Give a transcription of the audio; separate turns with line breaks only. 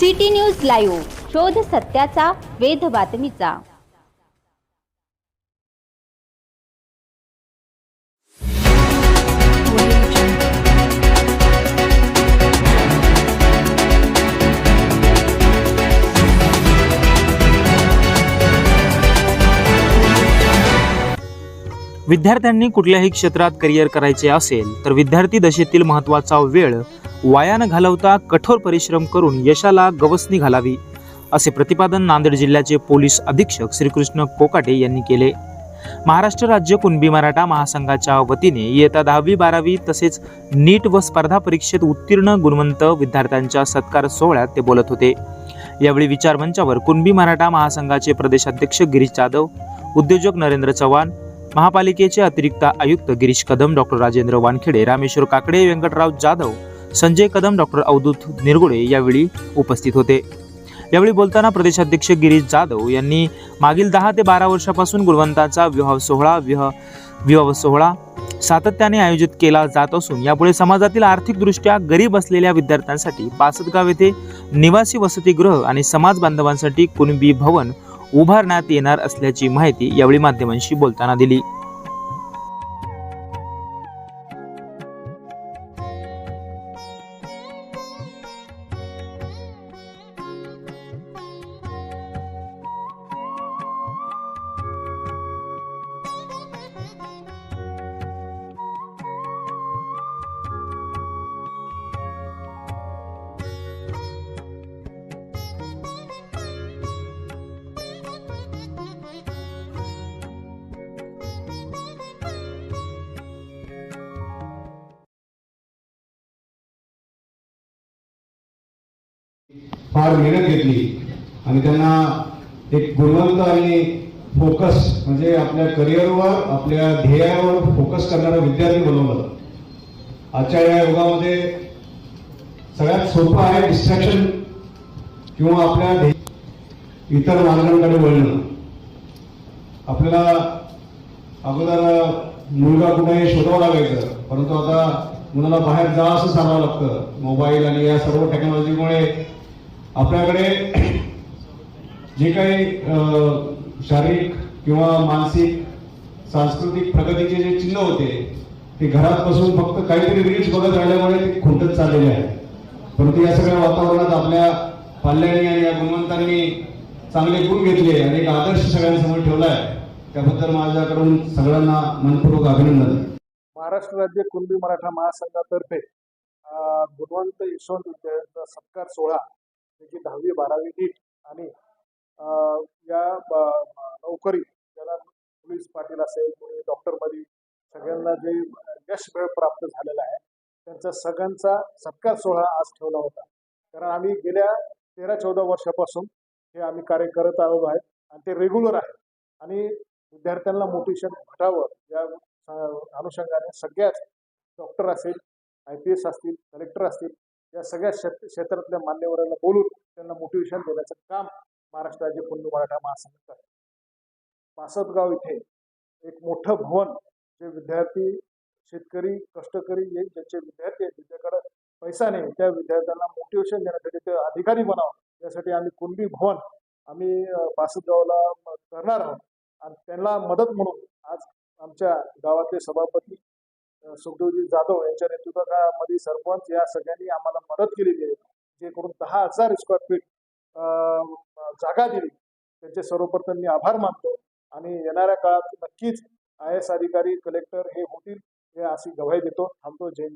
City news live शोध सत्याचा वेध बातमीचा.
विद्यार्थ्यांनी कुठल्याही क्षेत्रात करिअर करायचे असेल तर विद्यार्थी दशेतील महत्त्वाचा वेळ वाया न घालवता कठोर परिश्रम करून यशाला गवसणी घालावी असे प्रतिपादन नांदेड जिल्ह्याचे पोलीस अधीक्षक श्रीकृष्ण कोकाटे यांनी केले. महाराष्ट्र राज्य कुणबी मराठा महासंघाच्या वतीने येत्या दहावी बारावी तसेच नीट व स्पर्धा परीक्षेत उत्तीर्ण गुणवंत विद्यार्थ्यांच्या सत्कार सोहळ्यात ते बोलत होते. यावेळी विचारमंचावर कुणबी मराठा महासंघाचे प्रदेशाध्यक्ष गिरीश जाधव उद्योजक नरेंद्र चव्हाण महापालिकेचे अतिरिक्त आयुक्त गिरीश कदम डॉक्टर राजेंद्र वानखेडे रामेश्वर काकडे व्यंकटराव जाधव संजय कदम डॉक्टर अवधूत निरगुडे यावेळी उपस्थित होते. यावेळी बोलताना प्रदेशाध्यक्ष गिरीश जाधव यांनी मागील दहा ते बारा वर्षापासून गुणवंताचा विवाह सोहळा विवाह विवाह सोहळा सातत्याने आयोजित केला जात असून यापुढे समाजातील आर्थिकदृष्ट्या गरीब असलेल्या विद्यार्थ्यांसाठी पासदगाव येथे निवासी वसतिगृह आणि समाज बांधवांसाठी कुणबी भवन उभारण्यात येणार असल्याची माहिती यावेळी माध्यमांशी बोलताना दिली.
फार मेहनत घेतली. आणि त्यांना एक गुणवंत आणि फोकस म्हणजे आपल्या करिअरवर आपल्या ध्येयावर फोकस करणारा विद्यार्थी बनवलं. आजच्या या युगामध्ये सगळ्यात सोपं आहे डिस्ट्रॅक्शन किंवा आपल्या इतर मार्गांकडे वळणं. आपल्याला अगोदर मुलगा कुठे शोधावं लागायचं परंतु आता मुलाला बाहेर जा असं सांगावं लागतं. मोबाईल आणि या सर्व टेक्नॉलॉजीमुळे आपल्याकडे जे काही शारीरिक किंवा मानसिक सांस्कृतिक प्रगतीचे जे चिन्ह होते ते घरात बसून फक्त काहीतरी रील्स बघत राहिल्यामुळे ते खुंटत चाललेले आहे परंतु या सगळ्या वातावरणात आपल्या पाल्याने आणि या गुणवंतांनी चांगले गुण घेतले आणि एक आदर्श सगळ्यांसमोर ठेवला आहे त्याबद्दल माझ्याकडून सगळ्यांना मनपूर्वक अभिनंदन.
महाराष्ट्र राज्य कुणबी मराठा महासंघातर्फे गुणवंत यशवंत सत्कार सोहळा त्याची दहावी बारावी नीट आणि या ब- नोकरी ज्याला पोलीस पाटील असेल कोणी डॉक्टरमध्ये सगळ्यांना जे यश मिळ प्राप्त झालेलं आहे त्यांचा सगळ्यांचा सत्कार सोहळा आज ठेवला होता. कारण आम्ही गेल्या तेरा चौदा वर्षापासून हे आम्ही कार्य करत आलो आहेत आणि ते रेग्युलर आहे. आणि विद्यार्थ्यांना मोटिवेशन भेटावं या अनुषंगाने सगळ्याच डॉक्टर असेल आय पी एस असतील कलेक्टर असतील या सगळ्या क्षेत्र क्षेत्रातल्या मान्यवरांना बोलून त्यांना मोटिवेशन देण्याचं काम महाराष्ट्र राज्य कुंडू मराठा महासंघ करतो पासदगाव इथे एक मोठं भवन जे विद्यार्थी शेतकरी कष्टकरी हे ज्यांचे विद्यार्थी आहेत ज्यांच्याकडे पैसा नाही त्या विद्यार्थ्यांना मोटिवेशन देण्यासाठी ते अधिकारी बनावं यासाठी आम्ही कुणबी भवन आम्ही पासदगावला करणार आहोत. आणि त्यांना मदत म्हणून आज आमच्या गावातले सभापती सुखदेवजी जाधव यांच्या नेतृत्वामध्ये सरपंच या सगळ्यांनी आम्हाला मदत केलेली आहे. जे करून दहा हजार स्क्वेअर फीट जागा दिली. त्यांचे सर्वप्रथम मी आभार मानतो. आणि येणाऱ्या काळात नक्कीच आय एस अधिकारी कलेक्टर हे होतील हे अशी गवाही देतो. थांबतो. जय